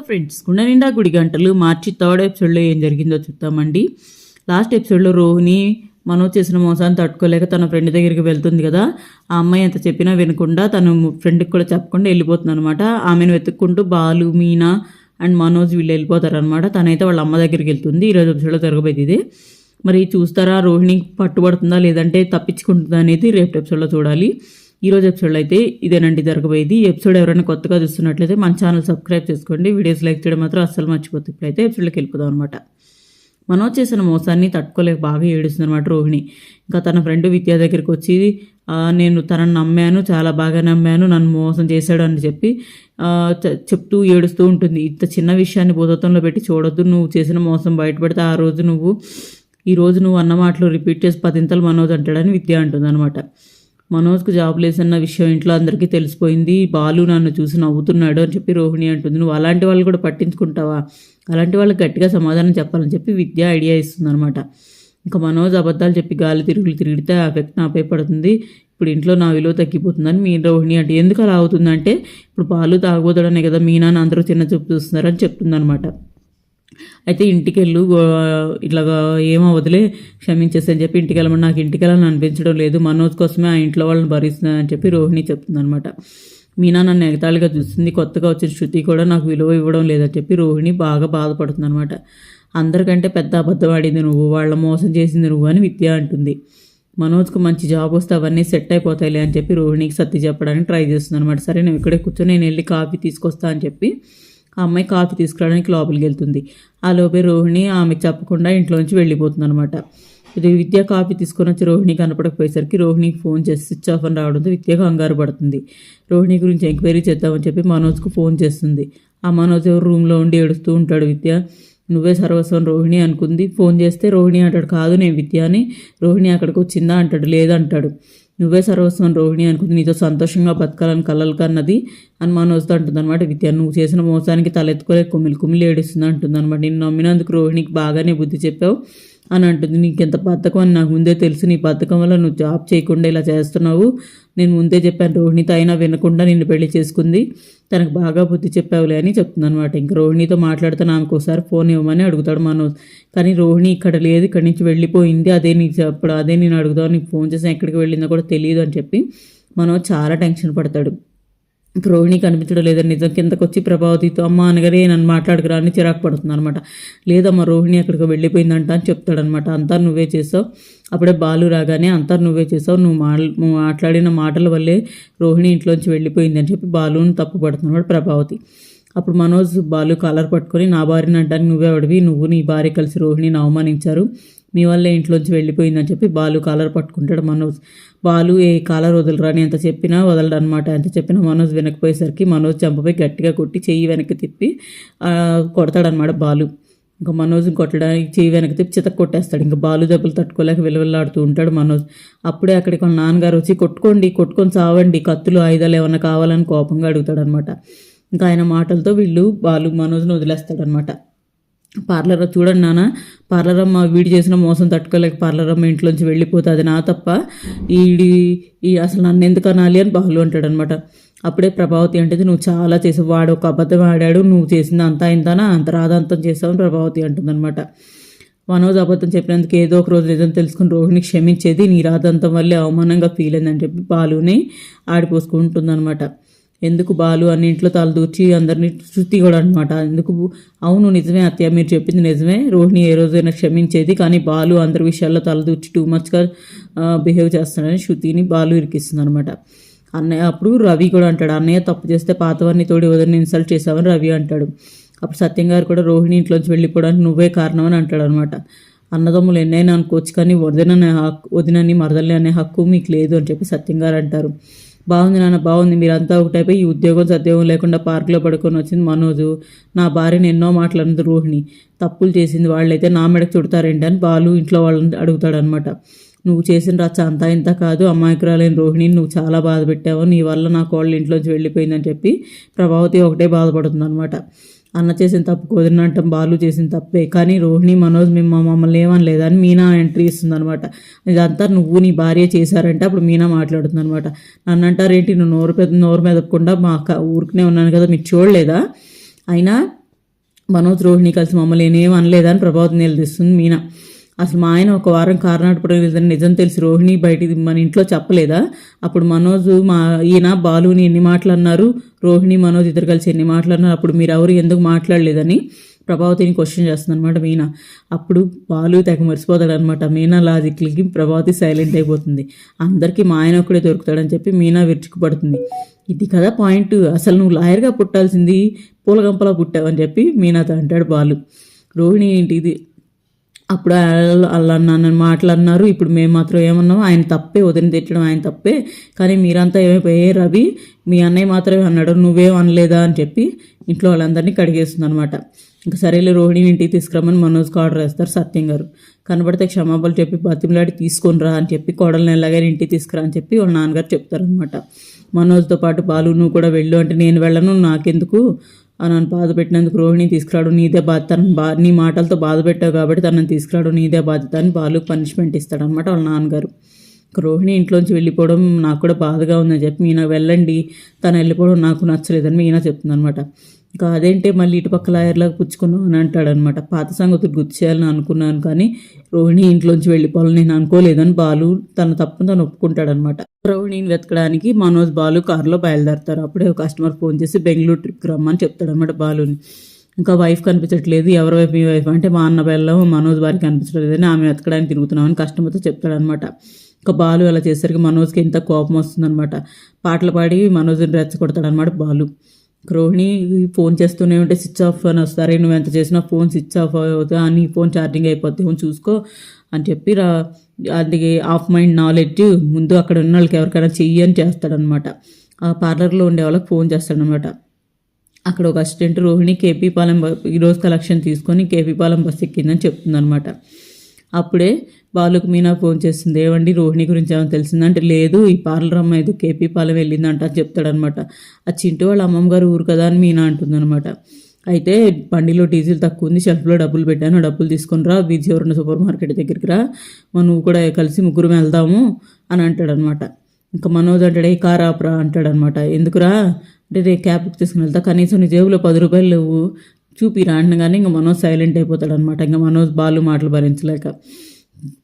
Friends గుండె నిండా గుడి గంటలు మార్చి థర్డ్ ఎపిసోడ్లో ఏం జరిగిందో చూద్దామండి. లాస్ట్ ఎపిసోడ్లో రోహిణి మనోజ్ చేసిన మోసాన్ని తట్టుకోలేక తన ఫ్రెండ్ దగ్గరికి వెళ్తుంది కదా. ఆ అమ్మాయి ఎంత చెప్పినా వినకుండా తను ఫ్రెండ్కి కూడా చెప్పకుండా వెళ్ళిపోతుంది అనమాట ఆమెను వెతుక్కుంటూ బాలు మీనా అండ్ మనోజ్ వీళ్ళు వెళ్ళిపోతారనమాట తనైతే వాళ్ళ అమ్మ దగ్గరికి వెళ్తుంది. ఈరోజు ఎపిసోడ్లో జరగబోయేది ఇది. మరి చూస్తారా రోహిణి పట్టుబడుతుందా లేదంటే తప్పించుకుంటుందా అనేది రేపు ఎపిసోడ్లో చూడాలి. ఈ రోజు ఎపిసోడ్లో అయితే ఇదేనండి జరగబోయేది. ఈ ఎపిసోడ్ ఎవరైనా కొత్తగా చూస్తున్నట్లయితే మన ఛానల్ సబ్స్క్రైబ్ చేసుకోండి. వీడియోస్ లైక్ చేయడం మాత్రం అస్సలు మర్చిపోతుంది ఇప్పుడైతే ఎపిసోడ్లోకి వెళ్ళిపోదాం అనమాట మనోజ్ చేసిన మోసాన్ని తట్టుకోలేక బాగా ఏడుస్తుంది అనమాట రోహిణి. ఇంకా తన ఫ్రెండ్ విద్యా దగ్గరికి వచ్చి నేను తనని నమ్మాను చాలా బాగా నమ్మాను నన్ను మోసం చేశాడు అని చెప్పి చె- చెప్తూ ఏడుస్తూ ఉంటుంది. ఇంత చిన్న విషయాన్ని భూతత్వంలో పెట్టి చూడొద్దు. నువ్వు చేసిన మోసం బయటపడితే ఆ రోజు నువ్వు ఈ రోజు నువ్వు అన్న మాటలు రిపీట్ చేసి పదింతలు మనోజ్ అంటాడని విద్య అంటుంది అనమాట మనోజ్కు జాబ్ లేదన్న విషయం ఇంట్లో అందరికీ తెలిసిపోయింది. బాలు నన్ను చూసి నవ్వుతున్నాడు అని చెప్పి రోహిణి అంటుంది. నువ్వు అలాంటి వాళ్ళు కూడా పట్టించుకుంటావా? అలాంటి వాళ్ళకి గట్టిగా సమాధానం చెప్పాలని చెప్పి విద్య ఐడియా ఇస్తుంది అనమాట ఇంకా మనోజ్ అబద్ధాలు చెప్పి గాలి తిరుగులు తిరిగితే ఆ వ్యక్తి నాపై పడుతుంది. ఇప్పుడు ఇంట్లో నా విలువ తగ్గిపోతుందని మీ రోహిణి అంటే ఎందుకు అలా అవుతుందంటే ఇప్పుడు పాలు తాగబోతాడనే కదా మీ నాన్న అందరూ చిన్న చూపు చూస్తున్నారని చెప్తుందనమాట అయితే ఇంటికి వెళ్ళు ఇట్లాగా ఏమో వదిలే క్షమించేసి అని చెప్పి ఇంటికి వెళ్ళమని నాకు ఇంటికి వెళ్ళాలని అనిపించడం లేదు. మనోజ్ కోసమే ఆ ఇంట్లో వాళ్ళని భరిస్తున్నాను అని చెప్పి రోహిణి చెప్తుందనమాట మీనా నన్ను ఎగతాళిగా చూస్తుంది. కొత్తగా వచ్చిన శృతి కూడా నాకు విలువ ఇవ్వడం లేదని చెప్పి రోహిణి బాగా బాధపడుతుంది అనమాట అందరికంటే పెద్ద అబద్ధం ఆడింది నువ్వు. వాళ్ళ మోసం చేసింది నువ్వు అని విద్య అంటుంది. మనోజ్కు మంచి జాబ్ వస్తే అవన్నీ సెట్ అయిపోతాయిలే అని చెప్పి రోహిణికి సత్తి చెప్పడానికి ట్రై చేస్తుంది అనమాట సరే నేను ఇక్కడే కూర్చొని నేను వెళ్ళి కాఫీ తీసుకొస్తా అని చెప్పి ఆ అమ్మాయి కాఫీ తీసుకురావడానికి లోపలికి వెళ్తుంది. ఆ లోపే రోహిణి ఆమెకు చెప్పకుండా ఇంట్లోంచి వెళ్ళిపోతుంది అనమాట విద్య కాఫీ తీసుకొని వచ్చి రోహిణి కనపడకపోయేసరికి రోహిణికి ఫోన్ చేసి స్విచ్ ఆఫ్ అని రావడంతో విద్య కంగారు పడుతుంది. రోహిణి గురించి ఎంక్వైరీ చేద్దామని చెప్పి మనోజ్కు ఫోన్ చేస్తుంది. ఆ మనోజ్ ఎవరు రూమ్లో ఉండి ఏడుస్తూ ఉంటాడు విద్య నువ్వే సర్వస్వం రోహిణి అనుకుంది. ఫోన్ చేస్తే రోహిణి అంటాడు కాదు నేను విద్య అని రోహిణి అక్కడికి వచ్చిందా అంటాడు లేదంటాడు. నువ్వే సర్వస్వం రోహిణి అనుకుంది. నీతో సంతోషంగా బతకాలని కలలు కన్నది అని మనోజ్తో అంటుందన్నమాట. విద్య నువ్వు చేసిన మోసానికి తలెత్తుకోలేక కుమిలి కుమిలి ఏడుస్తుంది అంటుంది అనమాట నేను నమ్మినందుకు రోహిణికి బాగానే బుద్ధి చెప్పావు. అని అంటుంది. నీకు ఎంత బద్ధకం అని నాకు ముందే తెలుసు. నీ బద్ధకం వల్ల నువ్వు జాబ్ చేయకుండా ఇలా చేస్తున్నావు. నేను ముందే చెప్పాను రోహిణితో అయినా వినకుండా నిన్ను పెళ్ళి చేసుకుంది. తనకు బాగా బుద్ధి చెప్పావులే అని చెప్తుంది అనమాట ఇంకా రోహిణితో మాట్లాడితే ఆమెకు ఒకసారి ఫోన్ ఇవ్వమని అడుగుతాడు మనోజ్. కానీ రోహిణి ఇక్కడ లేదు. ఇక్కడి నుంచి వెళ్ళిపోయింది. అదే నీకు చెప్పడు అదే నేను అడుగుతావు నీకు ఫోన్ చేసి ఎక్కడికి వెళ్ళిందో కూడా తెలియదు అని చెప్పి మనోజ్ చాలా టెన్షన్ పడతాడు. రోహిణి కనిపించడం లేదని నిజం కిందకు వచ్చి ప్రభావతితో అమ్మ అనగానే నన్ను మాట్లాడుకురా అని చిరాకు పడుతుంది అనమాట లేదమ్మా రోహిణి అక్కడికి వెళ్ళిపోయిందంట అని చెప్తాడనమాట అంతా నువ్వే చేసావు. అప్పుడే బాలు రాగానే అంతా నువ్వే చేసావు. నువ్వు మా నువ్వు మాట్లాడిన మాటల వల్లే రోహిణి ఇంట్లోంచి వెళ్ళిపోయింది అని చెప్పి బాలుని తప్పు పడుతున్నాడు ప్రభావతి. అప్పుడు మనోజ్ బాలు కాలర్ పట్టుకొని నా భార్యని అంటానికి నువ్వే అడివి నువ్వు నీ భార్య కలిసి రోహిణిని అవమానించారు. మీ వల్లే ఇంట్లోంచి వెళ్ళిపోయిందని చెప్పి బాలు కాలర్ పట్టుకుంటాడు మనోజ్. బాలు ఏ కాలర్ వదలరా అని ఎంత చెప్పినా వదలడు అనమాట ఎంత చెప్పినా మనోజ్ వినకపోయేసరికి మనోజ్ చంపపై గట్టిగా కొట్టి చెయ్యి వెనక్కి తిప్పి కొడతాడనమాట బాలు. ఇంకా మనోజ్ కొట్టడానికి చెయ్యి వెనక తిప్పి చితక కొట్టేస్తాడు. ఇంకా బాలు దెబ్బలు తట్టుకోలేక విలువలాడుతూ ఉంటాడు మనోజ్. అప్పుడే అక్కడికి నాన్నగారు వచ్చి కొట్టుకోండి కొట్టుకొని చావండి కత్తులు ఆయుధాలు ఏమైనా కావాలని కోపంగా అడుగుతాడనమాట ఇంకా ఆయన మాటలతో వీళ్ళు బాలు మనోజ్ని వదిలేస్తాడనమాట పార్లర్ చూడండి నాన్న పార్లర్ అమ్మ వీడి చేసిన మోసం తట్టుకోలేక పార్లర్ అమ్మ ఇంట్లోంచి వెళ్ళిపోతుంది నా తప్ప. ఈడి ఈ అసలు నన్ను ఎందుకు అనాలి అని బాలు అంటాడు అనమాట అప్పుడే ప్రభావతి అంటే నువ్వు చాలా చేసావు వాడు ఒక అబద్ధం ఆడాడు నువ్వు చేసింది అంతా ఇంతనా? అంత రాదంతం చేసావు? అని ప్రభావతి అంటుందన్నమాట మనోజ్ అబద్ధం చెప్పినందుకు ఏదో ఒక రోజు నిజం తెలుసుకుని రోహిణి క్షమించేది నీ రాదంతం వల్లే అవమానంగా ఫీల్ అయిందని చెప్పి బాలుని ఆడిపోసుకుంటుందన్నమాట ఎందుకు బాలు అన్నింట్లో తలదూర్చి అందరినీ శృతి కూడా అనమాట ఎందుకు అవును నిజమే అత్తయ్య మీరు చెప్పింది నిజమే. రోహిణి ఏ రోజైనా క్షమించేది కానీ బాలు అందరి విషయాల్లో తలదూర్చి టూ మచ్గా బిహేవ్ చేస్తాడని శృతిని బాలు ఇరికిస్తుంది అనమాట అన్నయ్య అప్పుడు రవి కూడా అంటాడు అన్నయ్య తప్పు చేస్తే పాతవన్నీ తోడి వదిలిని ఇన్సల్ట్ చేశామని రవి అంటాడు. అప్పుడు సత్యం గారు కూడా రోహిణి ఇంట్లోంచి వెళ్ళిపోవడానికి నువ్వే కారణం అని అంటాడు అనమాట అన్నదమ్ములు ఎన్నైనా అనుకోవచ్చు కానీ వదిన హక్కు వదినని మరదల్ని అనే హక్కు మీకు లేదు అని చెప్పి సత్యం గారు అంటారు. బాగుంది నాన్న బాగుంది. మీరంతా ఒకటైపోయి ఈ ఉద్యోగం సద్యోగం లేకుండా పార్కులో పడుకొని వచ్చింది మనోజు. నా భార్యని ఎన్నో మాట్లాడింది రోహిణి. తప్పులు చేసింది వాళ్ళైతే నా మెడకు చుడతారేంటి అని బాలు ఇంట్లో వాళ్ళని అడుగుతాడనమాట నువ్వు చేసిన రచ్చ అంతా ఇంత కాదు అమాయకురాలైన రోహిణిని నువ్వు చాలా బాధ పెట్టావు నీ వల్ల నా కోళ్ళు ఇంట్లోంచి వెళ్ళిపోయిందని చెప్పి ప్రభావతి ఒకటే బాధపడుతుంది అనమాట అన్న చేసిన తప్పు కుదిరినట్టం బాలు చేసిన తప్పే. కానీ రోహిణి మనోజ్ మేము మమ్మల్ని ఏమనలేదు అని మీనా ఎంట్రీ ఇస్తుంది అనమాట ఇదంతా నువ్వు నీ భార్య చేశారంటే అప్పుడు మీనా మాట్లాడుతుంది అనమాట నన్ను అంటారేంటి నువ్వు నోరు పెద్ద నోరు మెదపకుండా మా అక్క ఊరికనే ఉన్నాను కదా మీరు చూడలేదా? అయినా మనోజ్ రోహిణి కలిసి మమ్మల్ని ఏమీ అనలేదని ప్రభావతి నిలదీస్తుంది మీనా. అసలు మా ఆయన ఒక వారం కార్నాటపురం లేదని నిజం తెలిసి రోహిణి బయటికి మన ఇంట్లో చెప్పలేదా? అప్పుడు మనోజ్ మా ఈయన బాలుని ఎన్ని మాటలు అన్నారు? రోహిణి మనోజ్ ఇద్దరు కలిసి ఎన్ని మాటలు అన్నారు? అప్పుడు మీరు ఎవరు ఎందుకు మాట్లాడలేదని ప్రభావతిని క్వశ్చన్ చేస్తుంది అనమాట మీనా. అప్పుడు బాలు తెగ మర్చిపోతాడు అనమాట మీనా లాజిక్లకి ప్రభావతి సైలెంట్ అయిపోతుంది. అందరికీ మా ఆయన ఒక్కడే దొరుకుతాడని చెప్పి మీనా విరుచుకుపడుతుంది. ఇది కదా పాయింట్. అసలు నువ్వు లాయర్గా పుట్టాల్సింది పూలగంపలా పుట్టావని చెప్పి మీనాతో అంటాడు బాలు. రోహిణి ఏంటి ఇది? అప్పుడు అలా అలా మాటలు అన్నారు ఇప్పుడు మేము మాత్రం ఏమన్నాము ఆయన తప్పే వదిలి తిట్టడం ఆయన తప్పే. కానీ మీరంతా ఏమైపోయే రవి మీ అన్నయ్య మాత్రమే అన్నాడు నువ్వేం అనలేదా? అని చెప్పి ఇంట్లో వాళ్ళందరినీ కడిగేస్తుంది అనమాట ఇంకా సరేలే రోహిణి ఇంటికి తీసుకురమ్మని మనోజ్కి ఆర్డర్ వేస్తారు సత్యం గారు. కనబడితే క్షమాపణలు చెప్పి బతిమలాడి తీసుకొనిరా అని చెప్పి కోడల్ని ఎలాగైనా ఇంటికి తీసుకురా అని చెప్పి వాళ్ళ నాన్నగారు చెప్తారనమాట మనోజ్తో పాటు బాలు నువ్వు కూడా వెళ్ళు. అంటే నేను వెళ్ళను నాకెందుకు? నన్ను బాధ పెట్టినందుకు రోహిణి తీసుకురాడు. నీదే బాధ్యత. బా నీ మాటలతో బాధ పెట్టావు కాబట్టి తనని తీసుకురాడు. నీదే బాధ్యత అని బాలుకు పనిష్మెంట్ ఇస్తాడనమాట వాళ్ళ నాన్నగారు. రోహిణి ఇంట్లోంచి వెళ్ళిపోవడం నాకు కూడా బాధగా ఉందని చెప్పి మీనా వెళ్ళండి. తను వెళ్ళిపోవడం నాకు నచ్చలేదని మీనా చెప్తుంది అనమాట ఇంకా అదేంటే మళ్ళీ ఇటుపక్క లాయర్లాగా పుచ్చుకున్నావు అని అంటాడనమాట. పాత సంగతులు గుర్తు చేయాలని అనుకున్నాను కానీ రోహిణి ఇంట్లోంచి వెళ్ళిపోవాలని నేను అనుకోలేదని బాలు తన తప్పును తను ఒప్పుకుంటాడనమాట. రోహిణిని వెతకడానికి మనోజ్ బాలు కారులో బయలుదేరతారు. అప్పుడే ఒక కస్టమర్ ఫోన్ చేసి బెంగళూరు ట్రిప్కి రమ్మని చెప్తాడనమాట బాలుని. ఇంకా వైఫ్ కనిపించట్లేదు. ఎవరి వైఫ్ మీ వైఫ్? అంటే మా అన్న బెల్లం మనోజ్ వారికి కనిపించట్లేదని ఆమె వెతకడానికి తిరుగుతున్నామని కస్టమర్తో చెప్తాడనమాట. ఇంకా బాలు అలా చేసరికి మనోజ్కి ఎంత కోపం వస్తుందనమాట. పాటలు పాడి మనోజ్ని రెచ్చగొడతాడనమాట బాలు. రోహిణి ఫోన్ చేస్తూనే ఉంటే స్విచ్ ఆఫ్ అని వస్తారే నువ్వు ఎంత చేసినా ఫోన్ స్విచ్ ఆఫ్ అవుతా అని ఫోన్ ఛార్జింగ్ అయిపోతే ఫోన్ చూసుకో అని చెప్పి రా అది ఆఫ్ మైండ్ నాలెడ్జ్ ముందు అక్కడ ఉన్న వాళ్ళకి ఎవరికైనా చెయ్యి అని చేస్తాడనమాట ఆ పార్లర్లో ఉండే వాళ్ళకి ఫోన్ చేస్తాడనమాట అక్కడ ఒక అసిస్టెంట్ రోహిణి కేపీపాలెం ఈరోజు కలెక్షన్ తీసుకొని కేపీపాలెం బస్సు బస్ ఎక్కిందని చెప్తుందనమాట అప్పుడే బాలుకు మీనా ఫోన్ చేస్తుంది. ఏమండి రోహిణి గురించి ఏమైనా తెలిసిందంటే లేదు ఈ పార్లర్ అమ్మ ఏదో కేపీ పాలెం వెళ్ళిందంట అని చెప్తాడనమాట. ఆ చింటూ వాళ్ళ అమ్మమ్మ గారు ఊరు కదా అని మీనా అంటుందన్నమాట అయితే బండిలో డీజిల్ తక్కువ ఉంది షెల్ఫ్లో డబ్బులు పెట్టాను ఆ డబ్బులు తీసుకొని రా విజయవరణ సూపర్ మార్కెట్ దగ్గరికి రా మనం కూడా కలిసి ముగ్గురు వెళ్దాము అని అంటాడనమాట. ఇంకా మనోజ్ అంటాడే కార్ ఆపరా అంటాడనమాట. ఎందుకురా? అంటే రే క్యాబ్ బుక్ తీసుకుని వెళ్తా కనీసం నీ జేబులో పది రూపాయలు లేవు చూపిరా అనగానే ఇంకా మనోజ్ సైలెంట్ అయిపోతాడు అనమాట ఇంకా మనోజ్ బాలు మాటలు భరించలేక.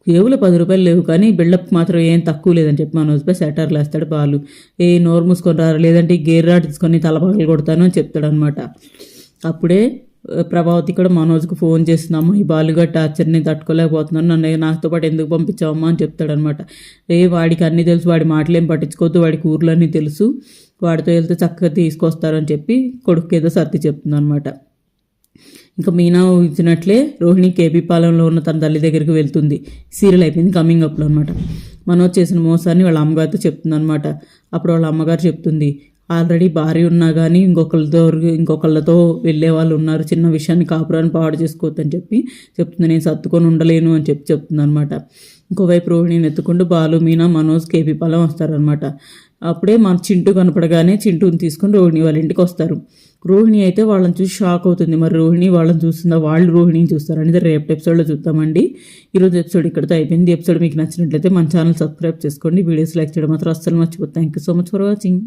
కేవలం పది రూపాయలు లేవు కానీ బిల్డప్ మాత్రం ఏం తక్కువ లేదని చెప్పి మనోజ్పై సెటర్లు వేస్తాడు బాలు. ఏ నోరు మూసుకొని రారు లేదంటే గేర్ రాడ్ తీసుకొని తలపగలు కొడతాను అని చెప్తాడు అనమాట అప్పుడే ప్రభావతి కూడా మనోజ్కి ఫోన్ చేస్తున్నాము ఈ బాలుగా టార్చర్ని తట్టుకోలేకపోతున్నాను. నన్ను నాతో పాటు ఎందుకు పంపించావమ్మా? అని చెప్తాడనమాట ఏ వాడికి అన్నీ తెలుసు వాడి మాటలేం పట్టించుకోవద్దు వాడికి ఊర్లన్నీ తెలుసు. వాడితో వెళ్తే చక్కగా తీసుకొస్తారని చెప్పి కొడుకు ఏదో సర్ది చెప్తుందనమాట ఇంకా మీనా ఊహించినట్లే రోహిణి కేపీ పాలెంలో ఉన్న తన తల్లి దగ్గరికి వెళ్తుంది. సీరియల్ అయిపోయింది కమింగ్ అప్లో అనమాట మనోజ్ చేసిన మోసాన్ని వాళ్ళ అమ్మగారితో చెప్తుంది అనమాట అప్పుడు వాళ్ళ అమ్మగారు చెప్తుంది ఆల్రెడీ భార్య ఉన్నా కానీ ఇంకొకరితో ఇంకొకళ్ళతో వెళ్ళే వాళ్ళు ఉన్నారు. చిన్న విషయాన్ని కాపురాన్ని పాడు చేసుకోవద్దని చెప్పి చెప్తుంది. నేను సర్దుకొని ఉండలేను అని చెప్పి చెప్తుంది అనమాట ఇంకోవైపు రోహిణిని ఎత్తుకుంటూ బాలు మీనా మనోజ్ కేపీ పాలెం వస్తారనమాట అప్పుడే మన చింటూ కనపడగానే చింటూని తీసుకొని రోహిణి వాళ్ళ ఇంటికి వస్తారు. రోహిణి అయితే వాళ్ళని చూసి షాక్ అవుతుంది. మరి రోహిణి వాళ్ళని చూస్తుందా? వాళ్ళు రోహిణిని చూస్తారు అనేది రేపు ఎపిసోడ్లో చూద్దామండి. ఈరోజు ఎపిసోడ్ ఇక్కడితో అయిపోయింది. ఎపిసోడ్ మీకు నచ్చినట్లయితే మన ఛానల్ సబ్స్క్రైబ్ చేసుకోండి. వీడియోస్ లైక్ చేయడం మాత్రం అస్సలు మర్చిపోతుంది thank you so much for watching